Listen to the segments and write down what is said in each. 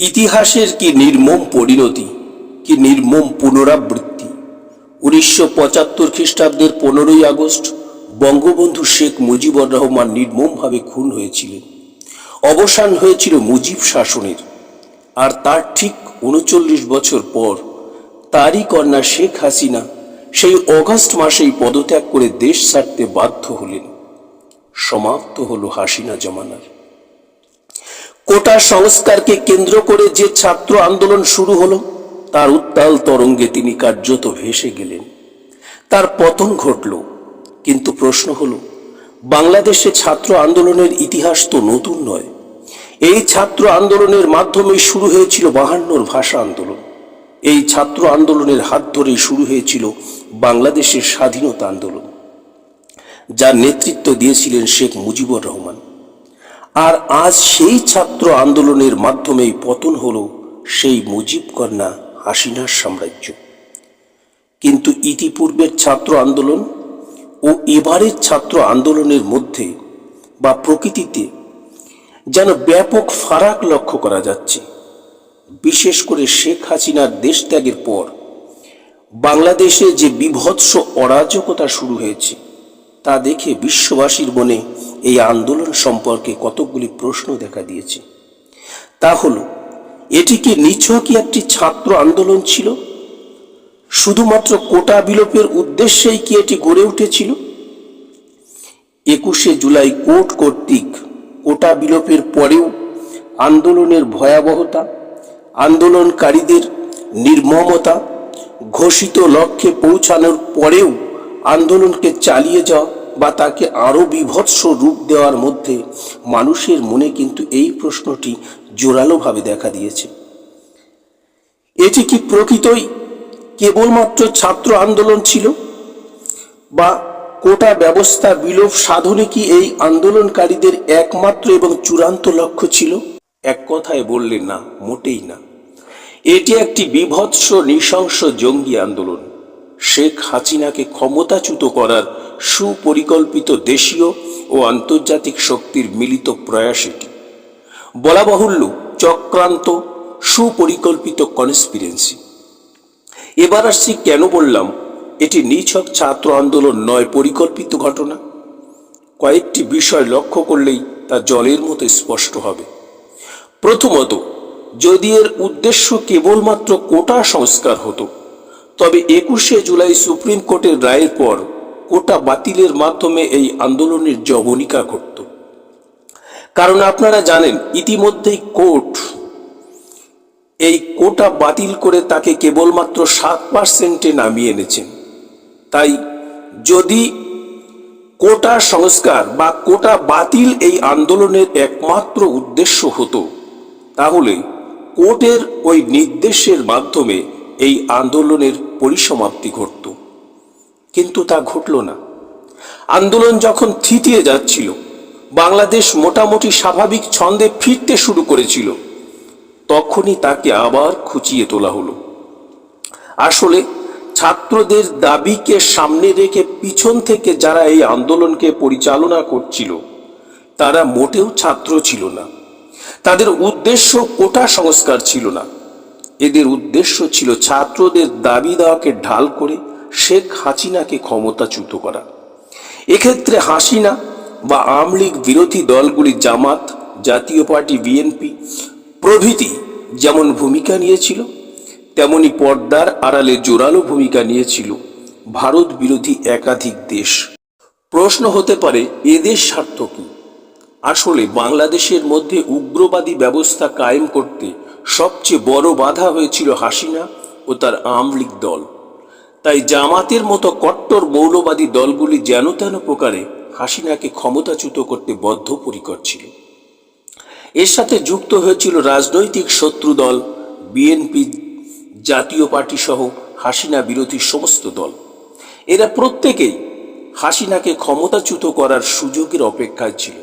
ইতিহাসের কি নির্মম পরিণতি, কি নির্মম পুনরাবৃত্তি? উনিশশো পঁচাত্তর খ্রিস্টাব্দের পনেরোই আগস্ট বঙ্গবন্ধু শেখ মুজিবুর রহমান নির্মমভাবে খুন হয়েছিলেন। অবসান হয়েছিল মুজিব শাসনের। আর তার ঠিক উনচল্লিশ বছর পর তারই কন্যা শেখ হাসিনা সেই অগস্ট মাসেই পদত্যাগ করে দেশ ছাড়তে বাধ্য হলেন। সমাপ্ত হলো হাসিনা জমানার। কোটা সংস্কারকে কেন্দ্র করে যে ছাত্র আন্দোলন শুরু হলো, তার উত্তাল তরঙ্গে তিনি কার্যত ভেসে গেলেন। তার পতন ঘটল, কিন্তু প্রশ্ন হল, বাংলাদেশে ছাত্র আন্দোলনের ইতিহাস তো নতুন নয়। এই ছাত্র আন্দোলনের মাধ্যমে শুরু হয়েছিল বাহান্নর ভাষা আন্দোলন। এই ছাত্র আন্দোলনের হাত ধরেই শুরু হয়েছিল বাংলাদেশের স্বাধীনতা আন্দোলন, যার নেতৃত্ব দিয়েছিলেন শেখ মুজিবুর রহমান। আর আজ সেই ছাত্র আন্দোলনের মাধ্যমেই পতন হলো সেই মুজিব কন্যা হাসিনার সাম্রাজ্য। কিন্তু ইতিপূর্বের ছাত্র আন্দোলন ও এবারের ছাত্র আন্দোলনের মধ্যে বা প্রকৃতিতে যেন ব্যাপক ফারাক লক্ষ্য করা যাচ্ছে। বিশেষ করে শেখ হাসিনার দেশ ত্যাগের পর বাংলাদেশে যে বিভৎস অরাজকতা শুরু হয়েছে তা দেখে বিশ্ববাসীর মনে এই আন্দোলন সম্পর্কে কতকগুলি প্রশ্ন দেখা দিয়েছে। তা হলো, এটি কি নিছকই একটি ছাত্র আন্দোলন ছিল? শুধুমাত্র কোটা বিলোপের উদ্দেশ্যেই কি এটি গড়ে উঠেছিল? একুশে জুলাই কোর্ট কর্তৃক কোটা বিলোপের পরেও আন্দোলনের ভয়াবহতা, আন্দোলনকারীদের নির্মমতা ঘোষিত লক্ষ্যে পৌঁছানোর পরেও আন্দোলনকে চালিয়ে যাওয়া বা তাকে আরও বিভৎস রূপ দেওয়ার মধ্যে মানুষের মনে কিন্তু এই প্রশ্নটি জোরালোভাবে দেখা দিয়েছে। এটি কি প্রকৃতই কেবলমাত্র ছাত্র আন্দোলন ছিল? বা কোটা ব্যবস্থা বিলোপ সাধনে কি এই আন্দোলনকারীদের একমাত্র এবং চূড়ান্ত লক্ষ্য ছিল? এক কথায় বললেন না, মোটেই না। এটি একটি বিভৎস, নৃশংস জঙ্গি আন্দোলন। শেখ হাসিনাকে ক্ষমতাচ্যুত করার সুপরিকল্পিত দেশীয় ও আন্তর্জাতিক শক্তির মিলিত প্রয়াস এটি। বলা বাহুল্য, চক্রান্ত, সুপরিকল্পিত কনস্পিরেন্সি এবার আসছি কেন বললাম এটি নিছক ছাত্র আন্দোলন নয়, পরিকল্পিত ঘটনা। কয়েকটি বিষয় লক্ষ্য করলেই তা জলের মতো স্পষ্ট হবে। প্রথমত, যদি এর উদ্দেশ্য কেবলমাত্র কোটা সংস্কার হতো তবে একুশে জুলাই সুপ্রিম কোর্টের রায়ের পর কোটা বাতিলের মাধ্যমে এই আন্দোলনের জবনিকা ঘটত। কারণ আপনারা জানেন, ইতিমধ্যেই কোর্ট এই কোটা বাতিল করে তাকে কেবলমাত্র সাত পার্সেন্টে নামিয়ে এনেছেন। তাই যদি কোটা সংস্কার বা কোটা বাতিল এই আন্দোলনের একমাত্র উদ্দেশ্য হতো, তাহলে কোর্টের ওই নির্দেশের মাধ্যমে এই আন্দোলনের পরিসমাপ্তি ঘটত। কিন্তু তা ঘটল না। আন্দোলন যখন থিতিয়ে যাচ্ছিল, বাংলাদেশ মোটামুটি স্বাভাবিক ছন্দে ফিরতে শুরু করেছিল। তখনই তাকে আবার খুঁচিয়ে তোলা হলো। আসলে ছাত্রদের দাবিকে সামনে রেখে পিছন থেকে যারা এই আন্দোলনকে পরিচালনা করছিল, তারা মোটেও ছাত্র ছিল না। তাদের উদ্দেশ্য কোটা সংস্কার ছিল না। এদের উদ্দেশ্য ছিল ছাত্রদের দাবি দাওয়াকে ঢাল করে শেখ হাসিনাকে ক্ষমতাচ্যুত করা। এক্ষেত্রে হাসিনা বা আওয়ামী লীগ বিরোধী দলগুলি জামাত, জাতীয় পার্টি, বিএনপি প্রভৃতি যেমন ভূমিকা নিয়েছিল, তেমনি পর্দার আড়ালে জোরালো ভূমিকা নিয়েছিল ভারত বিরোধী একাধিক দেশ। প্রশ্ন হতে পারে এদের স্বার্থ কি? আসলে বাংলাদেশের মধ্যে উগ্রবাদী ব্যবস্থা কায়েম করতে সবচেয়ে বড় বাধা হয়েছিল হাসিনা ও তার আওয়ামী লীগ দল। তাই জামাতের মতো কট্টর মৌলবাদী দলগুলি যেন তেন প্রকারে হাসিনাকে ক্ষমতাচ্যুত করতে বদ্ধপরিকর ছিল। এর সাথে যুক্ত হয়েছিল রাজনৈতিক শত্রু দল, বিএনপি, জাতীয় পার্টি সহ হাসিনা বিরোধী সমস্ত দল। এরা প্রত্যেকেই হাসিনাকে ক্ষমতাচ্যুত করার সুযোগের অপেক্ষায় ছিল।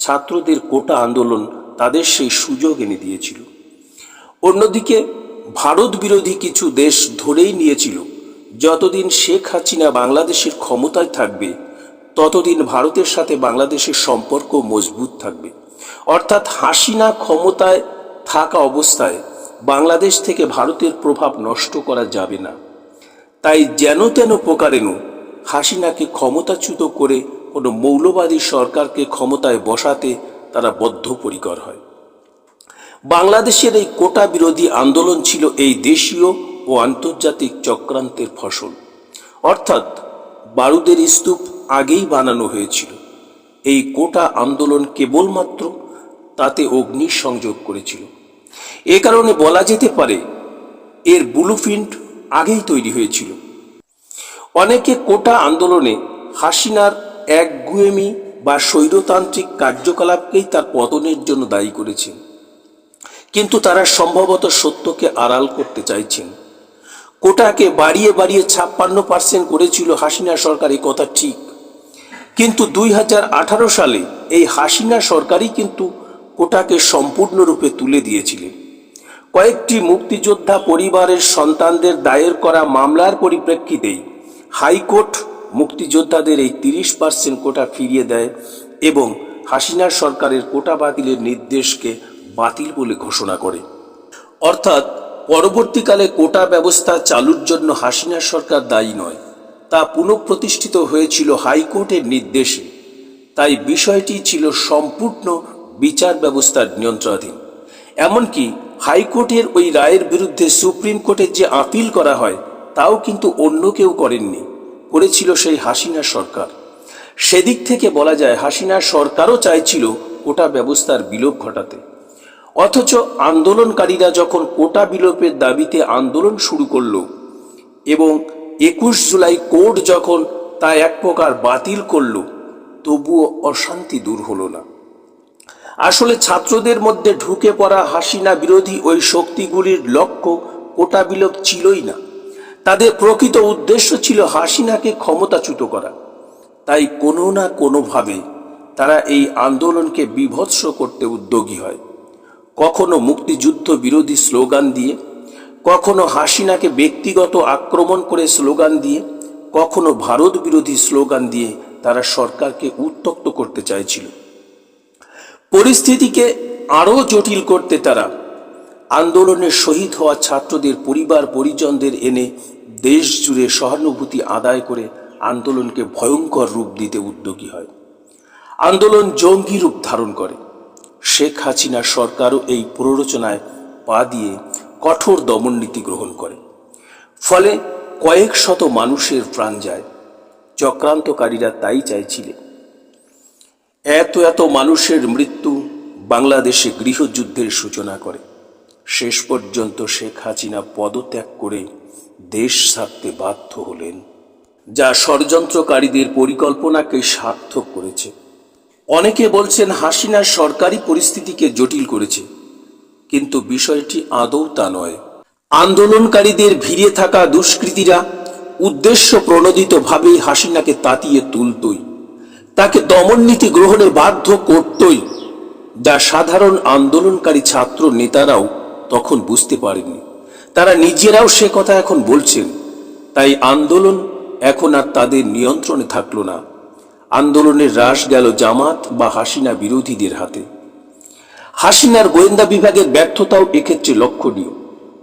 ছাত্রদের কোটা আন্দোলন তাদের সেই সুযোগ এনে দিয়েছিল। অন্যদিকে ভারত বিরোধী কিছু দেশ ধরেই নিয়েছিল, যতদিন শেখ হাসিনা বাংলাদেশের ক্ষমতায় থাকবে, ততদিন ভারতের সাথে বাংলাদেশের সম্পর্ক মজবুত থাকবে। অর্থাৎ হাসিনা ক্ষমতায় থাকা অবস্থায় বাংলাদেশ থেকে ভারতের প্রভাব নষ্ট করা যাবে না। তাই যেন তেন প্রকারেণ হাসিনাকে ক্ষমতাচ্যুত করে কোনো মৌলবাদী সরকারকে ক্ষমতায় বসাতে তারা বদ্ধপরিকর হয়। বাংলাদেশের এই কোটা বিরোধী আন্দোলন ছিল এই দেশীয় ও আন্তর্জাতিক চক্রান্তের ফসল। অর্থাৎ বারুদের স্তূপ আগেই বানানো হয়েছিল। এই কোটা আন্দোলন কেবলমাত্র তাতে অগ্নি সংযোগ করেছিল। এ কারণে বলা যেতে পারে, এর ব্লুপ্রিন্ট আগেই তৈরি হয়েছিল। অনেকে কোটা আন্দোলনে হাসিনার এক গুয়েমি বা স্বৈরতান্ত্রিক কার্যকলাপকেই তার পতনের জন্য দায়ী করেছেন। কিন্তু তারা সম্ভবত সত্যকে আড়াল করতে চাইছেন। কোটাকে বাড়িয়ে বাড়িয়ে ছাপ্পান্ন পার্সেন্ট করেছিল হাসিনা সরকার এই কথা ঠিক। কিন্তু দুই হাজার আঠারো সালে এই হাসিনা সরকারই কিন্তু কোটাকে সম্পূর্ণরূপে তুলে দিয়েছিলেন। কয়েকটি মুক্তিযোদ্ধা পরিবারের সন্তানদের দায়ের করা মামলার পরিপ্রেক্ষিতেই হাইকোর্ট মুক্তিযোদ্ধাদের এই তিরিশ পার্সেন্ট কোটা ফিরিয়ে দেয় এবং হাসিনা সরকারের কোটা বাতিলের নির্দেশকে বাতিল বলে ঘোষণা করে। অর্থাৎ পরবর্তীকালে কোটা ব্যবস্থা চালুর জন্য হাসিনা সরকার দায়ী নয়, তা পুনঃপ্রতিষ্ঠিত হয়েছিল হাইকোর্টের নির্দেশে। তাই বিষয়টি ছিল সম্পূর্ণ বিচার ব্যবস্থার নিয়ন্ত্রণাধীন। এমনকি হাইকোর্টের ওই রায়ের বিরুদ্ধে সুপ্রিম কোর্টের যে আপিল করা হয়, তাও কিন্তু অন্য কেউ করেননি। করেছিল সেই হাসিনা সরকার। সেদিক থেকে বলা যায় হাসিনা সরকারও চাইছিল কোটা ব্যবস্থার বিলোপ ঘটাতে। অথচ আন্দোলনকারীরা যখন কোটা বিলোপের দাবিতে আন্দোলন শুরু করল এবং একুশ জুলাই কোর্ট যখন তা এক প্রকার বাতিল করল, তবুও অশান্তি দূর হলো না। আসলে ছাত্রদের মধ্যে ঢুকে পড়া হাসিনা বিরোধী ওই শক্তিগুলির লক্ষ্য কোটা বিলোপ ছিলই না। তাদের প্রকৃত উদ্দেশ্য ছিল হাসিনাকে ক্ষমতাচ্যুত করা। তাই কোনো না কোনোভাবে তারা এই আন্দোলনকে বিভৎস করতে উদ্যোগী হয়। কখনো মুক্তিযুদ্ধ বিরোধী স্লোগান দিয়ে, কখনো হাসিনাকে ব্যক্তিগত আক্রমণ করে স্লোগান দিয়ে, কখনো ভারত বিরোধী স্লোগান দিয়ে তারা সরকারকে উত্তক্ত করতে চাইছিল। পরিস্থিতিকে আরও জটিল করতে তারা আন্দোলনে শহীদ হওয়া ছাত্রদের পরিবার পরিজনদের এনে দেশ জুড়ে সহানুভূতি আদায় করে আন্দোলনকে ভয়ঙ্কর রূপ দিতে উদ্যোগী হয়। আন্দোলন জঙ্গি রূপ ধারণ করে। শেখ হাসিনা সরকারও এই প্ররোচনায় পা দিয়ে কঠোর দমন নীতি গ্রহণ করে। ফলে কয়েক শত মানুষের প্রাণ যায়। চক্রান্তকারীরা তাই চাইছিলেন। এত এত মানুষের মৃত্যু বাংলাদেশে গৃহযুদ্ধের সূচনা করে। শেষ পর্যন্ত শেখ হাসিনা পদত্যাগ করে দেশ ছাড়তে বাধ্য হলেন, যা ষড়যন্ত্রকারীদের পরিকল্পনাকে সার্থক করেছে। অনেকে বলছেন হাসিনা সরকারি পরিস্থিতিকে জটিল করেছে, কিন্তু বিষয়টি আদৌ তা নয়। আন্দোলনকারীদের ভিড়ে থাকা দুষ্কৃতীরা উদ্দেশ্য প্রণোদিতভাবেই হাসিনাকে তাতিয়ে তুলতই, তাকে দমন নীতি গ্রহণে বাধ্য করতই, যা সাধারণ আন্দোলনকারী ছাত্র নেতারাও তখন বুঝতে পারেনি তারা নিজেরাও সে কথা এখন বলছেন। তাই আন্দোলন এখন আর তাদের নিয়ন্ত্রণে থাকল না। আন্দোলনের হ্রাস গেল জামাত বা হাসিনা বিরোধীদের হাতে। হাসিনার গোয়েন্দা বিভাগের ব্যর্থতাও এক্ষেত্রে লক্ষণীয়।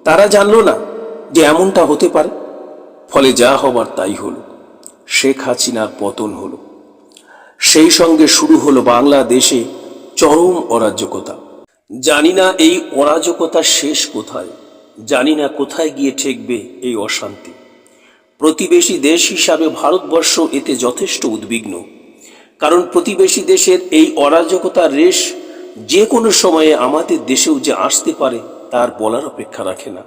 তারা জানল না যে এমনটা হতে পারে। ফলে যা হবার তাই হলো। শেখ হাসিনার পতন হলো। সেই সঙ্গে শুরু হলো বাংলাদেশে চরম অরাজকতা। জানি না এই অরাজকতার শেষ কোথায়, জানি না কোথায় গিয়ে ঠেকবে এই অশান্তি। প্রতিবেশী দেশ হিসাবে ভারতবর্ষ এতে যথেষ্ট উদ্বিগ্ন, কারণ প্রতিবেশী দেশের এই অরাজকতার রেশ যে কোনো সময়ে আমাদের দেশেও যে আসতে পারে তার বলার অপেক্ষা রাখে না।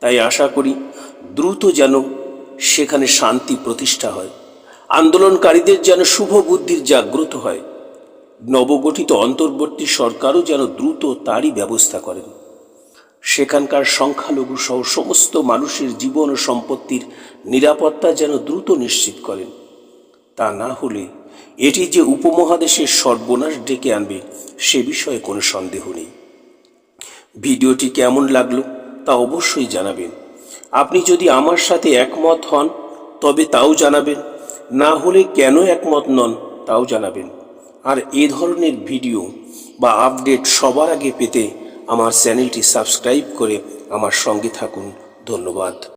তাই আশা করি দ্রুত যেন সেখানে শান্তি প্রতিষ্ঠা হয়, আন্দোলনকারীদের যেন শুভ বুদ্ধির জাগ্রত হয়। নবগঠিত অন্তর্বর্তী সরকারও যেন দ্রুত তারই ব্যবস্থা করেন। সেখানকার সংখ্যালঘু সহ সমস্ত মানুষের জীবন ও সম্পত্তির নিরাপত্তা যেন দ্রুত নিশ্চিত করেন। তা না হলে এটি যে উপমহাদেশের সর্বনাশ ডেকে আনবে সে বিষয়ে কোনো সন্দেহ নেই। ভিডিওটি কেমন লাগল তা অবশ্যই জানাবেন। আপনি যদি আমার সাথে একমত হন, তবে তাও জানাবেন। না হলে কেন একমত নন, তাও জানাবেন। আর এ ধরনের ভিডিও বা আপডেট সবার আগে পেতে আমার চ্যানেলটি সাবস্ক্রাইব করে আমার সঙ্গে থাকুন। ধন্যবাদ।